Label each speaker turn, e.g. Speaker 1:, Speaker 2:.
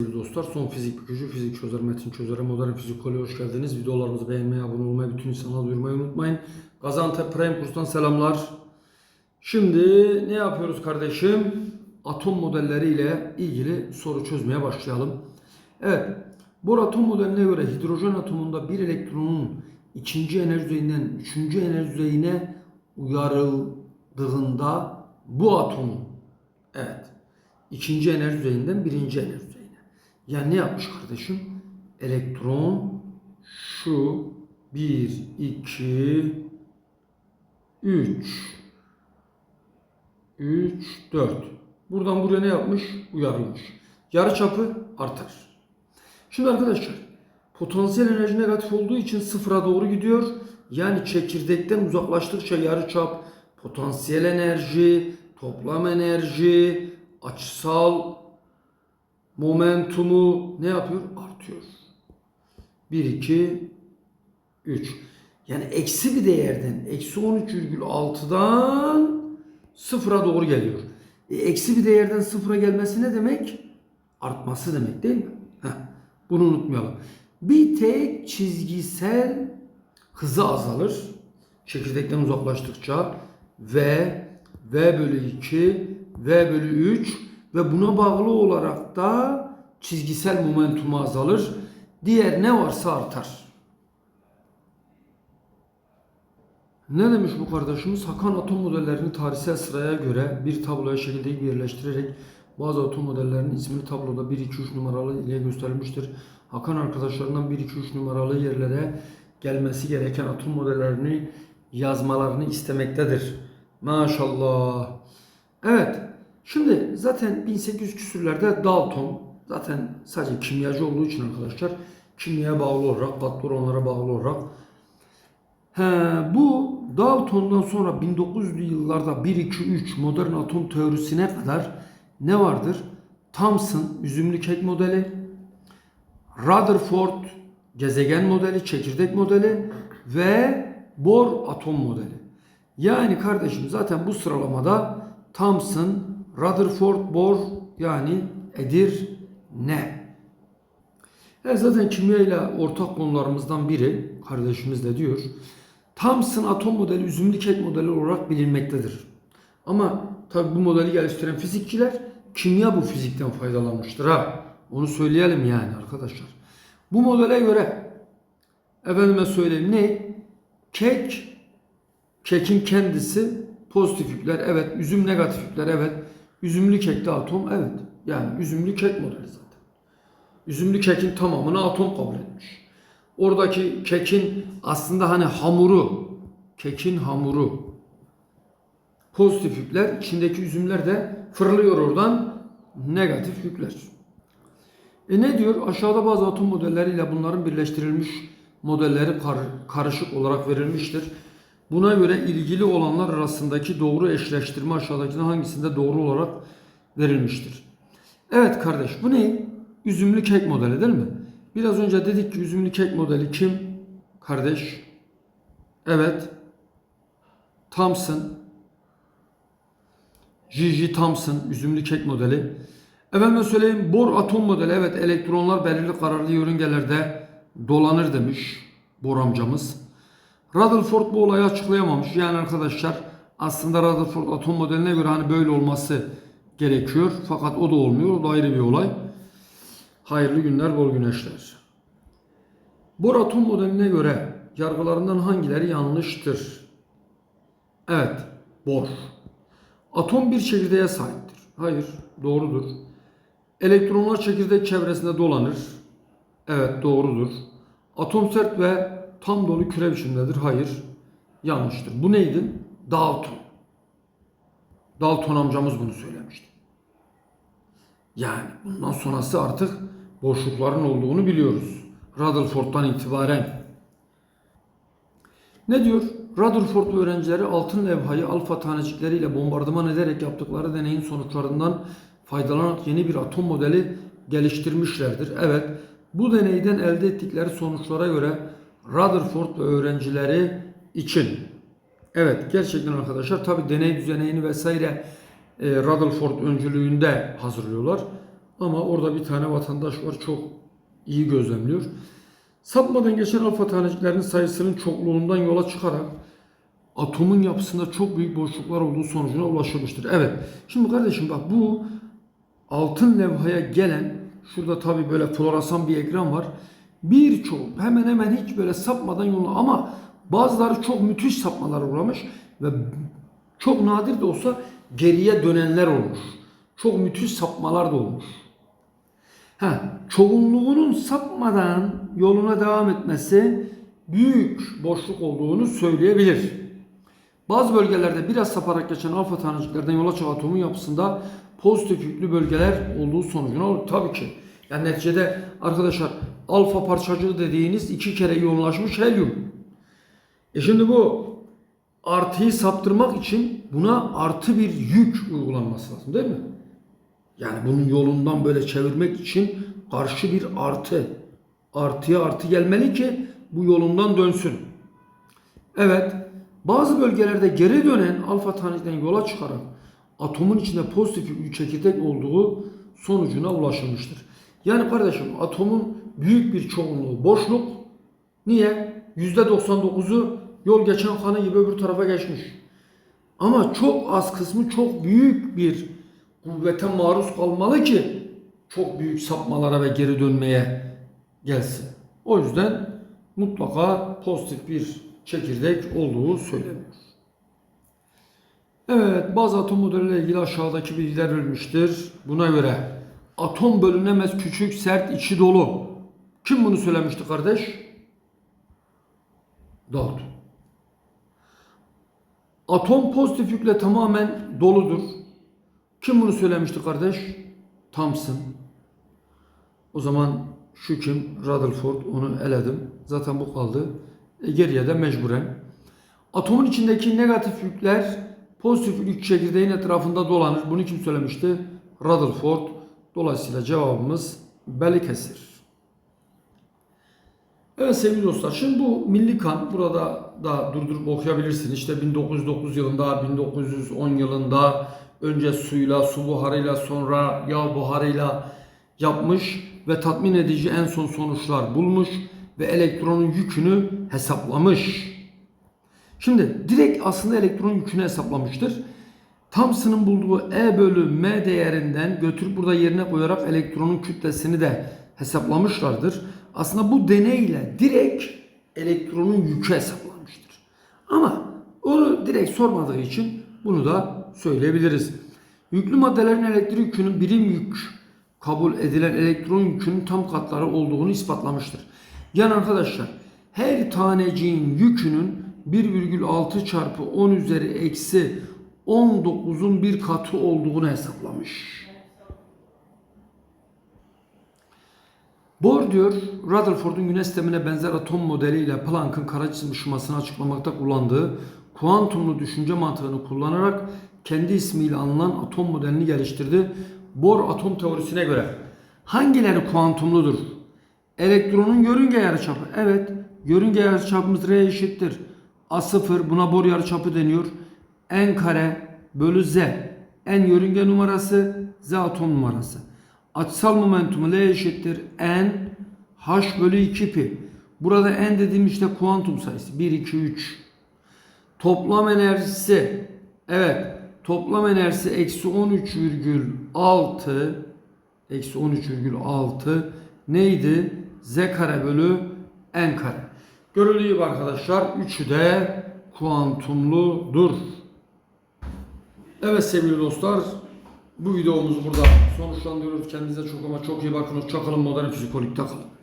Speaker 1: Sevgili dostlar son fizik bükücü, fizik çözer, metin çözere, modern fizikoloji hoş geldiniz. Videolarımızı beğenmeyi, abone olmayı, bütün insanlara duyurmayı unutmayın. Gaziantep Prime kurstan selamlar. Şimdi ne yapıyoruz kardeşim? Atom modelleriyle ilgili soru çözmeye başlayalım. Evet, bu atom modeline göre hidrojen atomunda bir elektronun ikinci enerji düzeyinden üçüncü enerji düzeyine uyarıldığında bu atomun evet ikinci enerji düzeyinden birinci enerji. Yani ne yapmış kardeşim? Elektron şu 1, 2, 3, 3, 4. Buradan buraya ne yapmış? Uyarılmış. Yarıçapı artar. Şimdi arkadaşlar potansiyel enerji negatif olduğu için sıfıra doğru gidiyor. Yani çekirdekten uzaklaştıkça yarıçap, potansiyel enerji, toplam enerji, açısal momentumu ne yapıyor? Artıyor. 1, 2, 3. Yani eksi bir değerden, eksi 13,6'dan sıfıra doğru geliyor. E, eksi bir değerden sıfıra gelmesi ne demek? Artması demek değil mi? Heh, bunu unutmayalım. Bir tek çizgisel hızı azalır. Çekirdekten uzaklaştıkça v, v bölü 2, v bölü 3 ve buna bağlı olarak da çizgisel momentumu azalır. Diğer ne varsa artar. Ne demiş bu kardeşimiz? Hakan atom modellerini tarihsel sıraya göre bir tabloya şekilde yerleştirerek bazı atom modellerinin ismini tabloda 1, 2, 3 numaralı ile göstermiştir. Hakan arkadaşlarından 1, 2, 3 numaralı yerlere gelmesi gereken atom modellerini yazmalarını istemektedir. Maşallah. Evet. Şimdi zaten 1800 küsürlerde Dalton zaten sadece kimyacı olduğu için arkadaşlar kimyaya bağlı olarak, katloronlara bağlı olarak He, bu Dalton'dan sonra 1900'lü yıllarda 1, 2, 3 modern atom teorisine kadar ne vardır? Thomson üzümlü kek modeli, Rutherford gezegen modeli, çekirdek modeli ve Bohr atom modeli. Yani kardeşim zaten bu sıralamada Thomson, Rutherford, Bohr yani Edirne. E zaten kimya ile ortak konularımızdan biri kardeşimiz de diyor. Thomson atom modeli üzümlü kek modeli olarak bilinmektedir. Ama tabi bu modeli geliştiren fizikçiler kimya bu fizikten faydalanmıştır ha. Onu söyleyelim yani arkadaşlar. Bu modele göre efendime söyleyeyim ne? Kek kekin kendisi pozitif yükler evet. Üzüm negatif yükler evet. Üzümlü kekte atom evet. Yani üzümlü kek modeli zaten. Üzümlü kekin tamamını atom kabul etmiş. Oradaki kekin aslında hani hamuru, kekin hamuru pozitif yükler, içindeki üzümler de fırlıyor oradan negatif yükler. E ne diyor? Aşağıda bazı atom modelleriyle bunların birleştirilmiş modelleri kar- karışık olarak verilmiştir. Buna göre ilgili olanlar arasındaki doğru eşleştirme aşağıdakinin hangisinde doğru olarak verilmiştir? Evet kardeş bu ne? Üzümlü kek modeli değil mi? Biraz önce dedik ki üzümlü kek modeli kim? Kardeş. Evet. Thomson. J.J. Thomson üzümlü kek modeli. Efendim söyleyeyim Bohr atom modeli. Evet elektronlar belirli kararlı yörüngelerde dolanır demiş Bohr amcamız. Rutherford bu olayı açıklayamamış. Yani arkadaşlar aslında Rutherford atom modeline göre hani böyle olması gerekiyor. Fakat o da olmuyor. O da ayrı bir olay. Hayırlı günler, bol güneşler. Bohr atom modeline göre yargılarından hangileri yanlıştır? Evet, Bohr. Atom bir çekirdeğe sahiptir. Hayır, doğrudur. Elektronlar çekirdek çevresinde dolanır. Evet, doğrudur. Atom sert ve tam dolu küre biçimindedir. Hayır, yanlıştır. Bu neydi? Dalton. Dalton amcamız bunu söylemişti. Yani bundan sonrası artık boşlukların olduğunu biliyoruz. Rutherford'dan itibaren. Ne diyor? Rutherford öğrencileri altın levhayı alfa tanecikleriyle bombardıman ederek yaptıkları deneyin sonuçlarından faydalanarak yeni bir atom modeli geliştirmişlerdir. Evet, bu deneyden elde ettikleri sonuçlara göre Rutherford öğrencileri için Evet gerçekten arkadaşlar tabi deney düzeneyini vesaire e, Rutherford öncülüğünde hazırlıyorlar. Ama orada bir tane vatandaş var çok iyi gözlemliyor. Sapmadan geçen alfa taneciklerinin sayısının çokluğundan yola çıkarak atomun yapısında çok büyük boşluklar olduğu sonucuna ulaşılmıştır. Evet. Şimdi kardeşim bak bu altın levhaya gelen şurada tabi böyle floresan bir ekran var. Birçok hemen hemen hiç böyle sapmadan yoluna ama bazıları çok müthiş sapmalar uğramış ve çok nadir de olsa geriye dönenler olmuş. Çok müthiş sapmalar da olmuş. Ha, çoğunluğunun sapmadan yoluna devam etmesi büyük boşluk olduğunu söyleyebilir. Bazı bölgelerde biraz saparak geçen alfa taneciklerden yola çıkan atomun yapısında pozitif yüklü bölgeler olduğu sonucuna olur. Tabii ki. Yani neticede arkadaşlar alfa parçacığı dediğiniz iki kere yoğunlaşmış helyum. E şimdi bu artıyı saptırmak için buna artı bir yük uygulanması lazım değil mi? Yani bunun yolundan böyle çevirmek için karşı bir artı. Artıya artı gelmeli ki bu yolundan dönsün. Evet, bazı bölgelerde geri dönen alfa tanecikten yola çıkarak atomun içinde pozitif yüklü çekirdek olduğu sonucuna ulaşılmıştır. Yani kardeşim atomun büyük bir çoğunluğu boşluk. Niye? %99'u yol geçen kanı gibi öbür tarafa geçmiş. Ama çok az kısmı çok büyük bir kuvvete maruz kalmalı ki çok büyük sapmalara ve geri dönmeye gelsin. O yüzden mutlaka pozitif bir çekirdek olduğu söyleniyor. Evet, bazı atom modeliyle ilgili aşağıdaki bilgiler verilmiştir. Buna göre atom bölünemez küçük, sert, içi dolu. Kim bunu söylemişti kardeş? Dalton. Atom pozitif yükle tamamen doludur. Kim bunu söylemişti kardeş? Thomson. O zaman şu kim? Rutherford. Onu eledim. Zaten bu kaldı. E, geriye de mecburen. Atomun içindeki negatif yükler pozitif yük çekirdeğin etrafında dolanır. Bunu kim söylemişti? Rutherford. Dolayısıyla cevabımız Belikesir. Evet sevgili dostlar şimdi bu milli kan burada da durdurup okuyabilirsiniz. İşte 1909 yılında, 1910 yılında önce suyla, su buharıyla sonra yağ buharıyla yapmış ve tatmin edici en son sonuçlar bulmuş ve elektronun yükünü hesaplamış. Şimdi direkt aslında elektron yükünü hesaplamıştır. Thomson'ın bulduğu E bölü M değerinden götürüp burada yerine koyarak elektronun kütlesini de hesaplamışlardır. Aslında bu deneyle direkt elektronun yükü hesaplanmıştır. Ama onu direkt sormadığı için bunu da söyleyebiliriz. Yüklü maddelerin elektrik yükünün birim yük kabul edilen elektron yükünün tam katları olduğunu ispatlamıştır. Yani arkadaşlar her taneciğin yükünün 1,6 çarpı 10 üzeri eksi 19'un bir katı olduğunu hesaplamış. Bohr diyor, Rutherford'un güneş sistemine benzer atom modeliyle Planck'ın kara cisim ışımasını açıklamakta kullandığı kuantumlu düşünce mantığını kullanarak kendi ismiyle anılan atom modelini geliştirdi. Bohr atom teorisine göre hangileri kuantumludur? Elektronun yörünge yarıçapı. Evet, yörünge yarıçapımız R eşittir. A0 buna Bohr yarıçapı deniyor. N kare bölü Z. N yörünge numarası, Z atom numarası. Açısal momentumu L eşittir N H bölü 2 pi. Burada N dediğim işte kuantum sayısı. 1, 2, 3. Toplam enerjisi evet toplam enerjisi eksi 13,6 eksi 13,6 neydi? Z kare bölü N kare. Görüldüğü gibi arkadaşlar üçü de kuantumludur. Evet sevgili dostlar bu videomuzu burada sonuçlandırıyoruz. Kendinize çok ama çok iyi bakın. Hoşçakalın. Modern Fizik kalın.